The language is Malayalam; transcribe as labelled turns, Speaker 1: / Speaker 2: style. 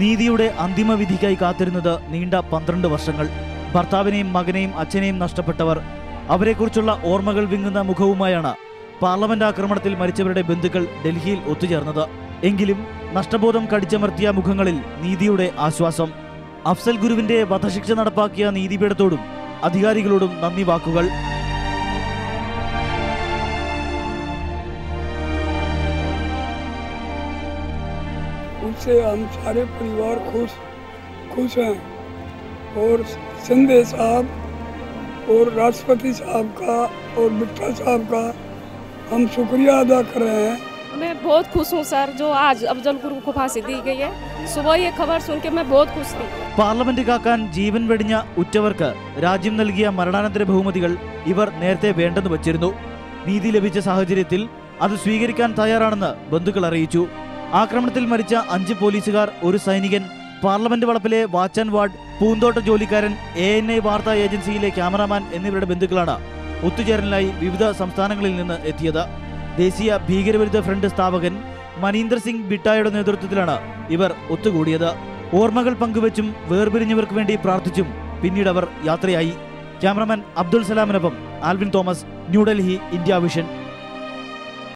Speaker 1: നീതിയുടെ അന്തിമ വിധിക്കായി കാത്തിരുന്നത് നീണ്ട പന്ത്രണ്ട് വർഷങ്ങൾ. ഭർത്താവിനെയും മകനെയും അച്ഛനെയും നഷ്ടപ്പെട്ടവർ. അവരെക്കുറിച്ചുള്ള ഓർമ്മകൾ വിങ്ങുന്ന മുഖവുമായാണ് പാർലമെന്റ് ആക്രമണത്തിൽ മരിച്ചവരുടെ ബന്ധുക്കൾ ഡൽഹിയിൽ ഒത്തുചേർന്നത്. എങ്കിലും നഷ്ടബോധം കടിച്ചമർത്തിയ മുഖങ്ങളിൽ നീതിയുടെ ആശ്വാസം. അഫ്സൽ ഗുരുവിന്റെ വധശിക്ഷ നടപ്പാക്കിയ നീതിപീഠത്തോടും അധികാരികളോടും നന്ദി വാക്കുകൾ.
Speaker 2: उससे हम सारे परिवार खुश खुश हैं और सिंधे साहब और राष्ट्रपति साहब का और बिट्टा साहब का हम शुक्रिया अदा कर रहे हैं
Speaker 3: मैं बहुत खुश हूँ सर जो आज अफजल गुरु को फांसी दी गई है सुबह ये खबर सुन के मैं बहुत खुश थी
Speaker 1: പാർലമെന്റ് കാക്കാൻ ജീവൻ വെടിഞ്ഞ ഉറ്റവർക്ക് രാജ്യം നൽകിയ മരണാനന്തര ബഹുമതികൾ ഇവർ നേരത്തെ വേണ്ടെന്ന് വച്ചിരുന്നു നീതി ലഭിച്ച സാഹചര്യത്തിൽ അത് സ്വീകരിക്കാൻ തയ്യാറാണെന്ന് ബന്ധുക്കൾ അറിയിച്ചു ആക്രമണത്തിൽ മരിച്ച അഞ്ച് പോലീസുകാർ ഒരു സൈനികൻ പാർലമെന്റ് വളപ്പിലെ വാച്ച് ആൻഡ് വാർഡ് പൂന്തോട്ട ജോലിക്കാരൻ എ എൻ ഐ വാർത്താ ഏജൻസിയിലെ ക്യാമറാമാൻ എന്നിവരുടെ ബന്ധുക്കളാണ് ഒത്തുചേരലിനായി വിവിധ സംസ്ഥാനങ്ങളിൽ നിന്ന് എത്തിയത്. ദേശീയ ഭീകരവിരുദ്ധ ഫ്രണ്ട് സ്ഥാപകൻ മനീന്ദർ സിംഗ് ബിട്ടായുടെ നേതൃത്വത്തിലാണ് ഇവർ ഒത്തുകൂടിയത്. ഓർമ്മകൾ പങ്കുവച്ചും വേർപിരിഞ്ഞവർക്ക് വേണ്ടി പ്രാർത്ഥിച്ചും പിന്നീട് അവർ യാത്രയായി. ക്യാമറമാൻ അബ്ദുൾ സലാമിനൊപ്പം Alvin Thomas New Delhi India vision.